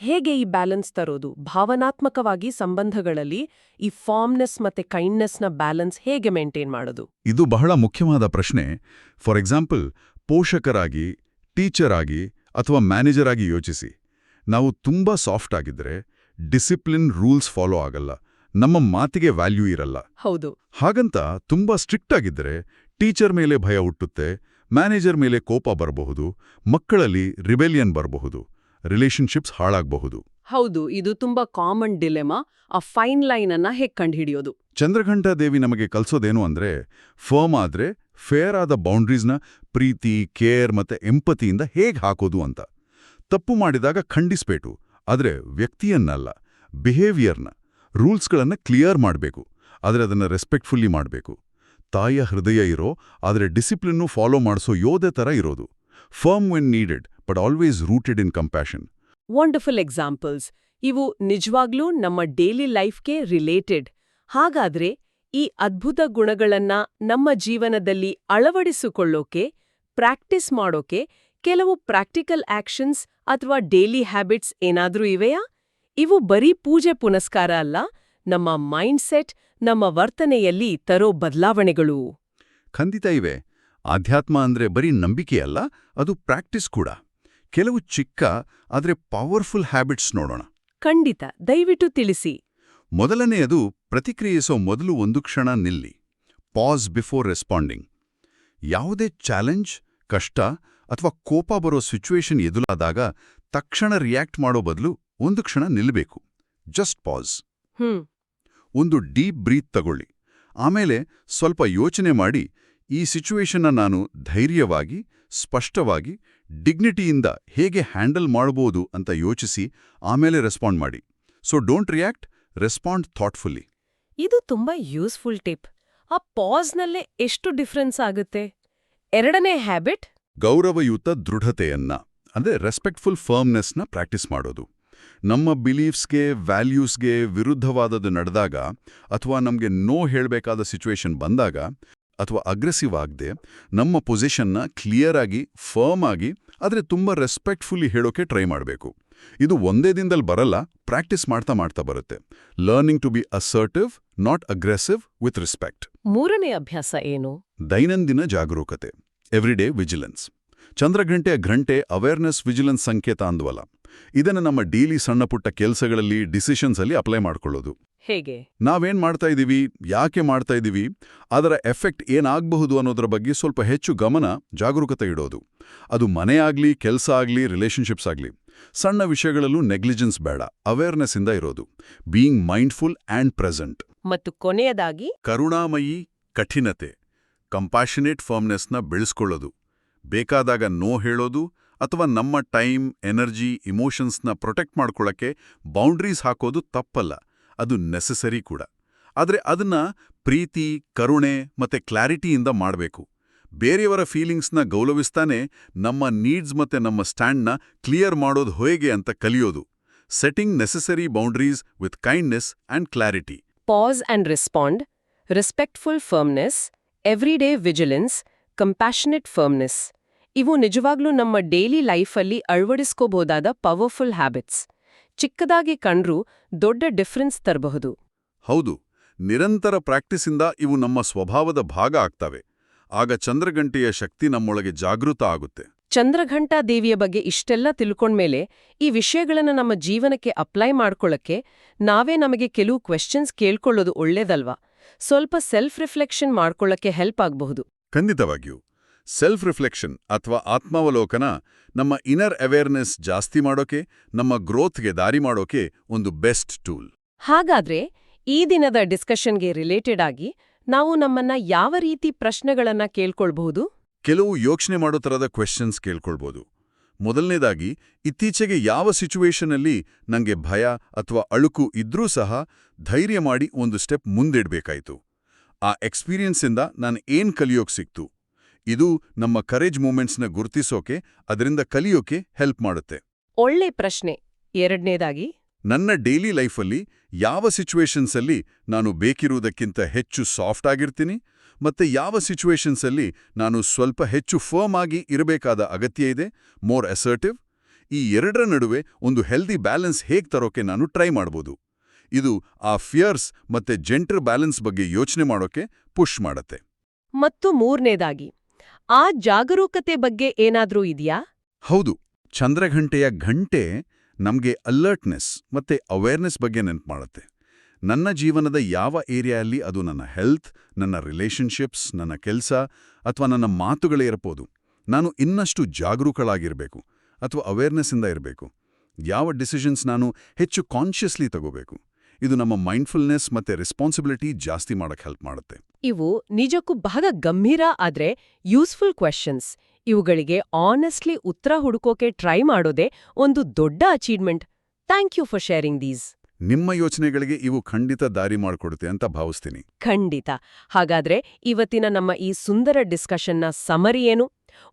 ಹೇಗೆ ಈ ಬ್ಯಾಲೆನ್ಸ್ ತರೋದು? ಭಾವನಾತ್ಮಕವಾಗಿ ಸಂಬಂಧಗಳಲ್ಲಿ ಈ ಫಾರ್ಮ್ನೆಸ್ ಮತ್ತೆ ಕೈಂಡ್ನೆಸ್ನ ಬ್ಯಾಲೆನ್ಸ್ ಹೇಗೆ ಮೇಂಟೈನ್ ಮಾಡೋದು? ಇದು ಬಹಳ ಮುಖ್ಯವಾದ ಪ್ರಶ್ನೆ. ಫಾರ್ ಎಕ್ಸಾಂಪಲ್ ಪೋಷಕರಾಗಿ ಟೀಚರ್ ಆಗಿ ಅಥವಾ ಮ್ಯಾನೇಜರ್ ಆಗಿ ಯೋಚಿಸಿ. ನಾವು ತುಂಬಾ ಸಾಫ್ಟ್ ಆಗಿದ್ರೆ ಡಿಸಿಪ್ಲಿನ್ ರೂಲ್ಸ್ ಫಾಲೋ ಆಗಲ್ಲ. ನಮ್ಮ ಮಾತಿಗೆ ವ್ಯಾಲ್ಯೂ ಇರಲ್ಲ. ಹೌದು. ಹಾಗಂತ ತುಂಬಾ ಸ್ಟ್ರಿಕ್ಟ್ ಆಗಿದ್ರೆ ಟೀಚರ್ ಮೇಲೆ ಭಯ ಹುಟ್ಟುತ್ತೆ ಮ್ಯಾನೇಜರ್ ಮೇಲೆ ಕೋಪ ಬರಬಹುದು ಮಕ್ಕಳಲ್ಲಿ ರಿಬೆಲಿಯನ್ ಬರಬಹುದು. ರಿಲೇಶನ್ಶಿಪ್ಸ್ ಹಾಳಾಗಬಹುದು. ಹೌದು ಇದು ತುಂಬಾ ಕಾಮನ್ ಡಿಲೆಮಾ ಆ ಫೈನ್ ಲೈನ್ ಅನ್ನ ಹೇಗೆ ಕಂಡುಹಿಡಿಯೋದು ಚಂದ್ರಘಂಟಾ ದೇವಿ ನಮಗೆ ಕಲಿಸೋದೇನು ಅಂದ್ರೆ ಫರ್ಮ್ ಆದ್ರೆ ಫೇರ್ ಆದ ಬೌಂಡ್ರೀಸ್ನ ಪ್ರೀತಿ ಕೇರ್ ಮತ್ತೆ ಎಂಪತಿಯಿಂದ ಹೇಗೆ ಹಾಕೋದು ಅಂತ. ತಪ್ಪು ಮಾಡಿದಾಗ ಖಂಡಿಸ್ಬೇಕು ಆದ್ರೆ ವ್ಯಕ್ತಿಯನ್ನಲ್ಲ ಬಿಹೇವಿಯರ್ನ ರೂಲ್ಸ್ಗಳನ್ನು ಕ್ಲಿಯರ್ ಮಾಡಬೇಕು ಆದರೆ ಅದನ್ನ ರೆಸ್ಪೆಕ್ಟ್ಫುಲ್ಲಿ ಮಾಡಬೇಕು. ತಾಯಿಯ ಹೃದಯ ಇರೋ ಆದರೆ ಡಿಸಿಪ್ಲಿನ್ನು ಫಾಲೋ ಮಾಡಿಸೋ ಯೋಧೆ ಥರ ಇರೋದು. Firm when needed but always rooted in compassion wonderful examples ಇವು ನಿಜವಾಗ್ಲೂ ನಮ್ಮ ಡೈಲಿ ಲೈಫ್ಗೆ ರಿಲೇಟೆಡ್ ಹಾಗಾದ್ರೆ ಈ ಅದ್ಭುತ ಗುಣಗಳನ್ನ ನಮ್ಮ ಜೀವನದಲ್ಲಿ ಅಳವಡಿಸಿಕೊಳ್ಳೋಕೆ ಪ್ರಾಕ್ಟೀಸ್ ಮಾಡೋಕೆ ಕೆಲವು ಪ್ರಾಕ್ಟಿಕಲ್ ಆಕ್ಷನ್ಸ್ ಅಥವಾ ಡೇಲಿ ಹ್ಯಾಬಿಟ್ಸ್ ಏನಾದ್ರೂ ಇವೆಯಾ? ಇವು ಬರೀ ಪೂಜೆ ಪುನಸ್ಕಾರ ಅಲ್ಲ ನಮ್ಮ ಮೈಂಡ್ಸೆಟ್ ನಮ್ಮ ವರ್ತನೆಯಲ್ಲಿ ತರೋ ಬದಲಾವಣೆಗಳು. ಖಂಡಿತ ಇವೆ. ಆಧ್ಯಾತ್ಮ ಅಂದ್ರೆ ಬರೀ ನಂಬಿಕೆಯಲ್ಲ ಅದು ಪ್ರಾಕ್ಟೀಸ್ ಕೂಡ. ಕೆಲವು ಚಿಕ್ಕ ಆದರೆ ಪವರ್ಫುಲ್ ಹ್ಯಾಬಿಟ್ಸ್ ನೋಡೋಣ. ಖಂಡಿತ. ದಯವಿಟ್ಟು ತಿಳಿಸಿ. ಮೊದಲನೆಯದು ಪ್ರತಿಕ್ರಿಯಿಸೋ ಮೊದಲು ಒಂದು ಕ್ಷಣ ನಿಲ್ಲಿ. ಪಾಸ್ ಬಿಫೋರ್ ರೆಸ್ಪಾಂಡಿಂಗ್ ಯಾವುದೇ ಚಾಲೆಂಜ್ ಕಷ್ಟ ಅಥವಾ ಕೋಪ ಬರೋ ಸಿಚುವೇಶನ್ ಎದುರಾದಾಗ ತಕ್ಷಣ ರಿಯಾಕ್ಟ್ ಮಾಡೋ ಬದಲು ಒಂದು ಕ್ಷಣ ನಿಲ್ಲಬೇಕು ಜಸ್ಟ್ ಪಾಸ್ ಒಂದು ಡೀಪ್ ಬ್ರೀತ್ ತಗೊಳ್ಳಿ. ಆಮೇಲೆ ಸ್ವಲ್ಪ ಯೋಚನೆ ಮಾಡಿ ಈ ಸಿಚುವೇಶನ್ನ ನಾನು ಧೈರ್ಯವಾಗಿ ಸ್ಪಷ್ಟವಾಗಿ ಡಿಗ್ನಿಟಿಯಿಂದ ಹೇಗೆ ಹ್ಯಾಂಡಲ್ ಮಾಡಬಹುದು ಅಂತ ಯೋಚಿಸಿ ಆಮೇಲೆ ರೆಸ್ಪಾಂಡ್ ಮಾಡಿ. So don't react respond thoughtfully ಇದು ತುಂಬಾ ಯೂಸ್ಫುಲ್ ಟಿಪ್ ಆ ಪಾಸ್ನಲ್ಲೇ ಎಷ್ಟು ಡಿಫ್ರೆನ್ಸ್ ಆಗುತ್ತೆ? ಎರಡನೇ ಹ್ಯಾಬಿಟ್ ಗೌರವಯುತ ದೃಢತೆಯನ್ನ ಅಂದ್ರೆ ರೆಸ್ಪೆಕ್ಟ್ಫುಲ್ ಫರ್ಮ್ನೆಸ್ನ ಪ್ರಾಕ್ಟೀಸ್ ಮಾಡೋದು. ನಮ್ಮ ಬಿಲೀಫ್ಸ್ಗೆ ವ್ಯಾಲ್ಯೂಸ್ಗೆ ವಿರುದ್ಧವಾದದ್ದು ನಡೆದಾಗ ಅಥವಾ ನಮಗೆ ನೋ ಹೇಳಬೇಕಾದ ಸಿಚುವೇಶನ್ ಬಂದಾಗ ಅಥವಾ ಅಗ್ರೆಸಿವ್ ಆಗದೆ ನಮ್ಮ ಪೊಸಿಷನ್ನ ಕ್ಲಿಯರ್ ಆಗಿ ಫರ್ಮ್ ಆಗಿ ಆದರೆ ತುಂಬ ರೆಸ್ಪೆಕ್ಟ್ಫುಲ್ಲಿ ಹೇಳೋಕೆ ಟ್ರೈ ಮಾಡಬೇಕು. ಇದು ಒಂದೇ ದಿನದಲ್ಲಿ ಬರಲ್ಲ ಪ್ರಾಕ್ಟೀಸ್ ಮಾಡ್ತಾ ಮಾಡ್ತಾ ಬರುತ್ತೆ. Learning to be assertive not aggressive with respect ಮೂರನೇ ಅಭ್ಯಾಸ ಏನು? ದೈನಂದಿನ ಜಾಗರೂಕತೆ. ಎವ್ರಿಡೇ ವಿಜಿಲೆನ್ಸ್ ಚಂದ್ರಘಂಟೆಯ ಘಂಟೆ ಅವೇರ್ನೆಸ್ ವಿಜಿಲೆನ್ಸ್ ಸಂಕೇತ ಅಂದ್ವಲ್ಲ. ಇದನ್ನು ನಮ್ಮ ಡೈಲಿ ಸಣ್ಣಪುಟ್ಟ ಕೆಲಸಗಳಲ್ಲಿ ಡಿಸಿಷನ್ಸ್ ಅಲ್ಲಿ ಅಪ್ಲೈ ಮಾಡ್ಕೊಳ್ಳೋದು. ಹೇಗೆ? ನಾವೇನ್ ಮಾಡ್ತಾ ಇದ್ದೀವಿ ಯಾಕೆ ಮಾಡ್ತಾ ಇದ್ದೀವಿ ಅದರ ಎಫೆಕ್ಟ್ ಏನಾಗಬಹುದು ಅನ್ನೋದ್ರ ಬಗ್ಗೆ ಸ್ವಲ್ಪ ಹೆಚ್ಚು ಗಮನ ಜಾಗರೂಕತೆ ಇಡೋದು. ಅದು ಮನೆ ಆಗಲಿ ಕೆಲಸ ಆಗ್ಲಿ ರಿಲೇಷನ್ಶಿಪ್ಸ್ ಆಗ್ಲಿ. ಸಣ್ಣ ವಿಷಯಗಳಲ್ಲೂ ನೆಗ್ಲಿಜೆನ್ಸ್ ಬೇಡ ಅವೇರ್ನೆಸ್ ಇಂದ ಇರೋದು. ಬೀಯಿಂಗ್ ಮೈಂಡ್ಫುಲ್ ಆ್ಯಂಡ್ ಪ್ರೆಸೆಂಟ್ ಮತ್ತು ಕೊನೆಯದಾಗಿ? ಕರುಣಾಮಯಿ ಕಠಿಣತೆ. ಕಂಪ್ಯಾಷನೇಟ್ ಫರ್ಮ್ನೆಸ್ನ ಬೆಳೆಸ್ಕೊಳ್ಳೋದು. ಬೇಕಾದಾಗ ನೋ ಹೇಳೋದು ಅಥವಾ ನಮ್ಮ ಟೈಮ್, ಎನರ್ಜಿ, ಇಮೋಷನ್ಸ್ನ ಪ್ರೊಟೆಕ್ಟ್ ಮಾಡ್ಕೊಳ್ಳೋಕ್ಕೆ ಬೌಂಡ್ರೀಸ್ ಹಾಕೋದು ತಪ್ಪಲ್ಲ. ಅದು ನೆಸೆಸರಿ ಕೂಡ. ಆದರೆ ಅದನ್ನ ಪ್ರೀತಿ, ಕರುಣೆ ಮತ್ತೆ ಕ್ಲಾರಿಟಿಯಿಂದ ಮಾಡಬೇಕು. ಬೇರೆಯವರ ಫೀಲಿಂಗ್ಸ್ನ ಗೌರವಿಸ್ತಾನೆ ನಮ್ಮ ನೀಡ್ಸ್ ಮತ್ತೆ ನಮ್ಮ ಸ್ಟ್ಯಾಂಡ್ನ ಕ್ಲಿಯರ್ ಮಾಡೋದು ಹೇಗೆ ಅಂತ ಕಲಿಯೋದು. Setting necessary boundaries with kindness and clarity. Pause and respond, respectful firmness, everyday vigilance compassionate firmness ಇವು ನಿಜವಾಗ್ಲೂ ನಮ್ಮ ಡೈಲಿ ಲೈಫಲ್ಲಿ ಅಳವಡಿಸ್ಕೋಬಹುದಾದ ಪವರ್ಫುಲ್ ಹ್ಯಾಬಿಟ್ಸ್ ಚಿಕ್ಕದಾಗಿ ಕಂಡ್ರೂ ದೊಡ್ಡ ಡಿಫರೆನ್ಸ್ ತರಬಹುದು. ಹೌದು ನಿರಂತರ ಪ್ರಾಕ್ಟೀಸಿಂದ ಇವು ನಮ್ಮ ಸ್ವಭಾವದ ಭಾಗ ಆಗ್ತವೆ. ಆಗ ಚಂದ್ರಗಂಟೆಯ ಶಕ್ತಿ ನಮ್ಮೊಳಗೆ ಜಾಗೃತ ಆಗುತ್ತೆ. ಚಂದ್ರಘಂಟಾ ದೇವಿಯ ಬಗ್ಗೆ ಇಷ್ಟೆಲ್ಲ ತಿಳ್ಕೊಂಡ್ಮೇಲೆ ಈ ವಿಷಯಗಳನ್ನು ನಮ್ಮ ಜೀವನಕ್ಕೆ ಅಪ್ಲೈ ಮಾಡ್ಕೊಳ್ಳಕ್ಕೆ ನಾವೇ ನಮಗೆ ಕೆಲವು ಕ್ವೆಶ್ಚನ್ಸ್ ಕೇಳ್ಕೊಳ್ಳೋದು ಒಳ್ಳೇದಲ್ವಾ? ಸ್ವಲ್ಪ ಸೆಲ್ಫ್ ರಿಫ್ಲೆಕ್ಷನ್ ಮಾಡ್ಕೊಳ್ಳಕ್ಕೆ ಹೆಲ್ಪ್ ಆಗಬಹುದು. ಖಂಡಿತವಾಗಿಯೂ. ಸೆಲ್ಫ್ ರಿಫ್ಲೆಕ್ಷನ್ ಅಥವಾ ಆತ್ಮಾವಲೋಕನ ನಮ್ಮ ಇನರ್ ಅವೇರ್ನೆಸ್ ಜಾಸ್ತಿ ಮಾಡೋಕೆ ನಮ್ಮ ಗ್ರೋತ್ಗೆ ದಾರಿ ಮಾಡೋಕೆ ಒಂದು ಬೆಸ್ಟ್ ಟೂಲ್ ಹಾಗಾದ್ರೆ ಈ ದಿನದ ಡಿಸ್ಕಷನ್ಗೆ ರಿಲೇಟೆಡ್ ಆಗಿ ನಾವು ನಮ್ಮನ್ನ ಯಾವ ರೀತಿ ಪ್ರಶ್ನೆಗಳನ್ನ ಕೇಳ್ಕೊಳ್ಬಹುದು? ಕೆಲವು ಯೋಚನೆ ಮಾಡೋ ಥರದ ಕ್ವೆಶ್ಚನ್ಸ್ ಕೇಳ್ಕೊಳ್ಬೋದು. ಮೊದಲನೇದಾಗಿ ಇತ್ತೀಚೆಗೆ ಯಾವ ಸಿಚುವೇಶನಲ್ಲಿ ನಂಗೆ ಭಯ ಅಥವಾ ಅಳುಕು ಇದ್ರೂ ಸಹ ಧೈರ್ಯ ಮಾಡಿ ಒಂದು ಸ್ಟೆಪ್ ಮುಂದಿಡ್ಬೇಕಾಯ್ತು. ಆ ಎಕ್ಸ್ಪೀರಿಯನ್ಸಿಂದ ನಾನು ಏನ್ ಕಲಿಯೋಕ್ ಸಿಕ್ತು? ಇದು ನಮ್ಮ ಕರೇಜ್ ಮೂಮೆಂಟ್ಸ್ನ ಗುರುತಿಸೋಕೆ ಅದರಿಂದ ಕಲಿಯೋಕೆ ಹೆಲ್ಪ್ ಮಾಡುತ್ತೆ. ಒಳ್ಳೆ ಪ್ರಶ್ನೆ. ಎರಡನೇದಾಗಿ? ನನ್ನ ಡೈಲಿ ಲೈಫಲ್ಲಿ ಯಾವ ಸಿಚುವೇಶನ್ಸಲ್ಲಿ ನಾನು ಬೇಕಿರುವುದಕ್ಕಿಂತ ಹೆಚ್ಚು ಸಾಫ್ಟ್ ಆಗಿರ್ತೀನಿ ಮತ್ತೆ ಯಾವ ಸಿಚುವೇಶನ್ಸಲ್ಲಿ ನಾನು ಸ್ವಲ್ಪ ಹೆಚ್ಚು ಫರ್ಮ್ ಆಗಿ ಇರಬೇಕಾದ ಅಗತ್ಯ ಇದೆ ಮೋರ್ ಅಸರ್ಟಿವ್ ಈ ಎರಡರ ನಡುವೆ ಒಂದು ಹೆಲ್ದಿ ಬ್ಯಾಲೆನ್ಸ್ ಹೇಗೆ ತರೋಕೆ ನಾನು ಟ್ರೈ ಮಾಡ್ಬೋದು. ಇದು ಆ ಫಿಯರ್ಸ್ ಮತ್ತೆ ಜೆಂಟರ್ ಬ್ಯಾಲೆನ್ಸ್ ಬಗ್ಗೆ ಯೋಚನೆ ಮಾಡೋಕೆ ಪುಷ್ ಮಾಡತ್ತೆ. ಮತ್ತು ಮೂರನೇದಾಗಿ ಆ ಜಾಗರೂಕತೆ ಬಗ್ಗೆ ಏನಾದ್ರೂ ಇದೆಯಾ? ಹೌದು ಚಂದ್ರಘಂಟೆಯ ಘಂಟೆ ನಮಗೆ ಅಲರ್ಟ್ನೆಸ್ ಮತ್ತೆ ಅವೇರ್ನೆಸ್ ಬಗ್ಗೆ ನೆನ್ಪು ಮಾಡುತ್ತೆ. ನನ್ನ ಜೀವನದ ಯಾವ ಏರಿಯಲ್ಲಿ ಅದು ನನ್ನ ಹೆಲ್ತ್ ನನ್ನ ರಿಲೇಷನ್ಶಿಪ್ಸ್ ನನ್ನ ಕೆಲಸ ಅಥವಾ ನನ್ನ ಮಾತುಗಳೇ ಇರಬಹುದು. ನಾನು ಇನ್ನಷ್ಟು ಜಾಗರೂಕಳಾಗಿರಬೇಕು ಅಥವಾ ಅವೇರ್ನೆಸ್ಸಿಂದ ಇರಬೇಕು. ಯಾವ ಡಿಸಿಷನ್ಸ್ ನಾನು ಹೆಚ್ಚು ಕಾನ್ಷಿಯಸ್ಲಿ ತಗೋಬೇಕು? ಇದು ನಮ್ಮ ಮೈಂಡ್ಫುಲ್ನೆಸ್ ಮತ್ತೆ ರೆಸ್ಪಾನ್ಸಿಬಿಲಿಟಿ ಜಾಸ್ತಿ ಮಾಡಕ್ಕೆ ಹೆಲ್ಪ್ ಮಾಡುತ್ತೆ. ಇವು ನಿಜಕ್ಕೂ ಬಹಳ ಗಂಭೀರ ಆದ್ರೆ ಯೂಸ್ಫುಲ್ ಕ್ವೆಶನ್ಸ್ ಇವುಗಳಿಗೆ ಆನೆಸ್ಟ್ಲಿ ಉತ್ತರ ಹುಡುಕೋಕೆ ಟ್ರೈ ಮಾಡೋದೇ ಒಂದು ದೊಡ್ಡ achievement thank you for sharing these ನಿಮ್ಮ ಯೋಚನೆಗಳಿಗೆ ಇವು ಖಂಡಿತ ದಾರಿ ಮಾಡಿಕೊಡುತ್ತೆ ಅಂತ ಭಾವಿಸ್ತೀನಿ. ಖಂಡಿತ. ಹಾಗಾದ್ರೆ ಇವತ್ತಿನ ನಮ್ಮ ಈ ಸುಂದರ ಡಿಸ್ಕಷನ್ನ ಸಮರಿ ಏನು?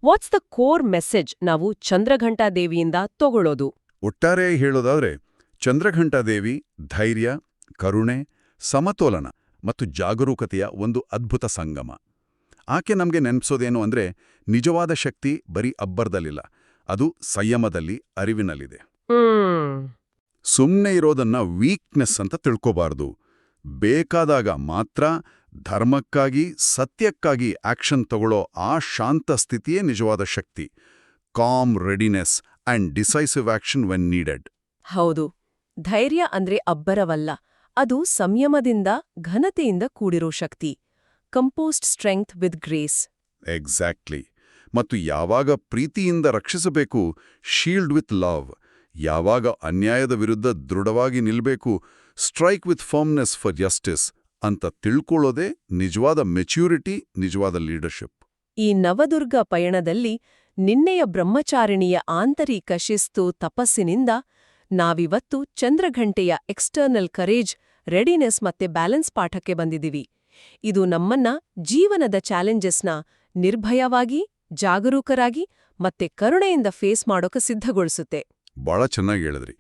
ವಾಟ್ಸ್ ದ ಕೋರ್ ಮೆಸೇಜ್ ನಾವು ಚಂದ್ರಘಂಟಾ ದೇವಿಯಿಂದ ತಗೊಳ್ಳೋದು? ಒಟ್ಟಾರೆ ಹೇಳೋದಾದ್ರೆ ಚಂದ್ರಘಂಟಾದೇವಿ ಧೈರ್ಯ ಕರುಣೆ ಸಮತೋಲನ ಮತ್ತು ಜಾಗರೂಕತೆಯ ಒಂದು ಅದ್ಭುತ ಸಂಗಮ. ಆಕೆ ನಮಗೆ ನೆನಪಿಸೋದೇನು ಅಂದ್ರೆ ನಿಜವಾದ ಶಕ್ತಿ ಬರೀ ಅಬ್ಬರದಲ್ಲಿಲ್ಲ ಅದು ಸಂಯಮದಲ್ಲಿ ಅರಿವಿನಲ್ಲಿದೆ. ಸುಮ್ಮನೆ ಇರೋದನ್ನ ವೀಕ್ನೆಸ್ ಅಂತ ತಿಳ್ಕೋಬಾರ್ದು. ಬೇಕಾದಾಗ ಮಾತ್ರ ಧರ್ಮಕ್ಕಾಗಿ ಸತ್ಯಕ್ಕಾಗಿ ಆಕ್ಷನ್ ತಗೊಳ್ಳೋ ಆ ಶಾಂತ ಸ್ಥಿತಿಯೇ ನಿಜವಾದ ಶಕ್ತಿ. Calm readiness and decisive action when needed ಹೌದು. ಧೈರ್ಯ ಅಂದ್ರೆ ಅಬ್ಬರವಲ್ಲ ಅದು ಸಂಯಮದಿಂದ ಘನತೆಯಿಂದ ಕೂಡಿರೋ ಶಕ್ತಿ. Composed strength with grace exactly ಮತ್ತು ಯಾವಾಗ ಪ್ರೀತಿಯಿಂದ ರಕ್ಷಿಸಬೇಕು ಶೀಲ್ಡ್ ವಿತ್ ಲವ್ ಯಾವಾಗ ಅನ್ಯಾಯದ ವಿರುದ್ಧ ದೃಢವಾಗಿ ನಿಲ್ಬೇಕು strike with firmness for justice ಅಂತ ತಿಳ್ಕೊಳ್ಳೋದೇ ನಿಜವಾದ ಮೆಚ್ಯೂರಿಟಿ ನಿಜವಾದ ಲೀಡರ್ಶಿಪ್ ಈ ನವದುರ್ಗ ಪಯಣದಲ್ಲಿ ನಿನ್ನೆಯ ಬ್ರಹ್ಮಚಾರಿಣಿಯ ಆಂತರಿಕ ಶಿಸ್ತು ತಪಸ್ಸಿನಿಂದ ನಾವಿವತ್ತು ಚಂದ್ರಘಂಟೆಯ ಎಕ್ಸ್ಟರ್ನಲ್ ಕರೇಜ್ ರೆಡಿನೆಸ್ ಮತ್ತೆ ಬ್ಯಾಲೆನ್ಸ್ ಪಾಠಕ್ಕೆ ಬಂದಿದ್ದೀವಿ. ಇದು ನಮ್ಮನ್ನ ಜೀವನದ ಚಾಲೆಂಜಸ್ನ ನಿರ್ಭಯವಾಗಿ ಜಾಗರೂಕರಾಗಿ ಮತ್ತೆ ಕರುಣೆಯಿಂದ ಫೇಸ್ ಮಾಡೋಕೆ ಸಿದ್ಧಗೊಳಿಸುತ್ತೆ. ಬಹಳ ಚೆನ್ನಾಗಿ ಹೇಳಿದ್ರಿ.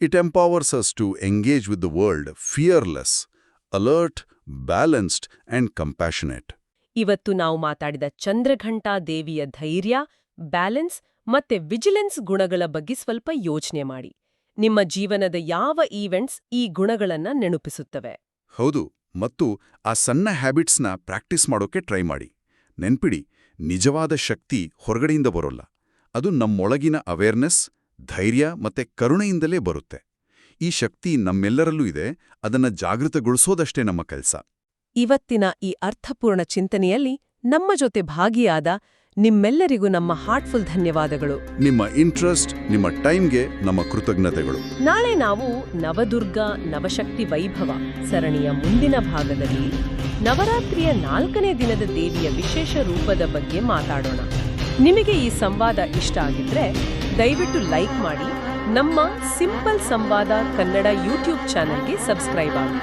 It empowers us to engage with the world fearless alert balanced and compassionate ಇವತ್ತು ನಾವು ಮಾತಾಡಿದ ಚಂದ್ರಘಂಟಾ ದೇವಿಯ ಧೈರ್ಯ ಬ್ಯಾಲೆನ್ಸ್ ಮತ್ತೆ ವಿಜಿಲೆನ್ಸ್ ಗುಣಗಳ ಬಗ್ಗೆ ಸ್ವಲ್ಪ ಯೋಚನೆ ಮಾಡಿ. ನಿಮ್ಮ ಜೀವನದ ಯಾವ ಈವೆಂಟ್ಸ್ ಈ ಗುಣಗಳನ್ನ ನೆನಪಿಸುತ್ತವೆ? ಹೌದು ಮತ್ತು ಆ ಸಣ್ಣ ಹ್ಯಾಬಿಟ್ಸ್ನ ಪ್ರಾಕ್ಟೀಸ್ ಮಾಡೋಕೆ ಟ್ರೈ ಮಾಡಿ. ನೆನ್ಪಿಡಿ ನಿಜವಾದ ಶಕ್ತಿ ಹೊರಗಡೆಯಿಂದ ಬರೋಲ್ಲ. ಅದು ನಮ್ಮೊಳಗಿನ ಅವೇರ್ನೆಸ್ ಧೈರ್ಯ ಮತ್ತೆ ಕರುಣೆಯಿಂದಲೇ ಬರುತ್ತೆ. ಈ ಶಕ್ತಿ ನಮ್ಮೆಲ್ಲರಲ್ಲೂ ಇದೆ ಅದನ್ನ ಜಾಗೃತಗೊಳಿಸೋದಷ್ಟೇ ನಮ್ಮ ಕೆಲಸ. ಇವತ್ತಿನ ಈ ಅರ್ಥಪೂರ್ಣ ಚಿಂತನೆಯಲ್ಲಿ ನಮ್ಮ ಜೊತೆ ಭಾಗಿಯಾದ ನಿಮ್ಮೆಲ್ಲರಿಗೂ ನಮ್ಮ ಹಾರ್ಟ್ಫುಲ್ ಧನ್ಯವಾದಗಳು. ನಿಮ್ಮ ಇಂಟ್ರೆಸ್ಟ್ ನಿಮ್ಮ ಟೈಮ್ಗೆ ನಮ್ಮ ಕೃತಜ್ಞತೆಗಳು. ನಾಳೆ ನಾವು ನವದುರ್ಗ ನವಶಕ್ತಿ ವೈಭವ ಸರಣಿಯ ಮುಂದಿನ ಭಾಗದಲ್ಲಿ ನವರಾತ್ರಿಯ ನಾಲ್ಕನೇ ದಿನದ ದೇವಿಯ ವಿಶೇಷ ರೂಪದ ಬಗ್ಗೆ ಮಾತಾಡೋಣ. ನಿಮಗೆ ಈ ಸಂವಾದ ಇಷ್ಟ ಆಗಿದ್ರೆ ದಯವಿಟ್ಟು ಲೈಕ್ ಮಾಡಿ ನಮ್ಮ ಸಿಂಪಲ್ ಸಂವಾದ ಕನ್ನಡ ಯೂಟ್ಯೂಬ್ ಚಾನೆಲ್ಗೆ ಸಬ್ಸ್ಕ್ರೈಬ್ ಆಗಿ.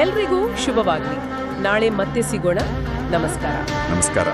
ಎಲ್ರಿಗೂ ಶುಭವಾಗಲಿ. ನಾಳೆ ಮತ್ತೆ ಸಿಗೋಣ. ನಮಸ್ಕಾರ. ನಮಸ್ಕಾರ.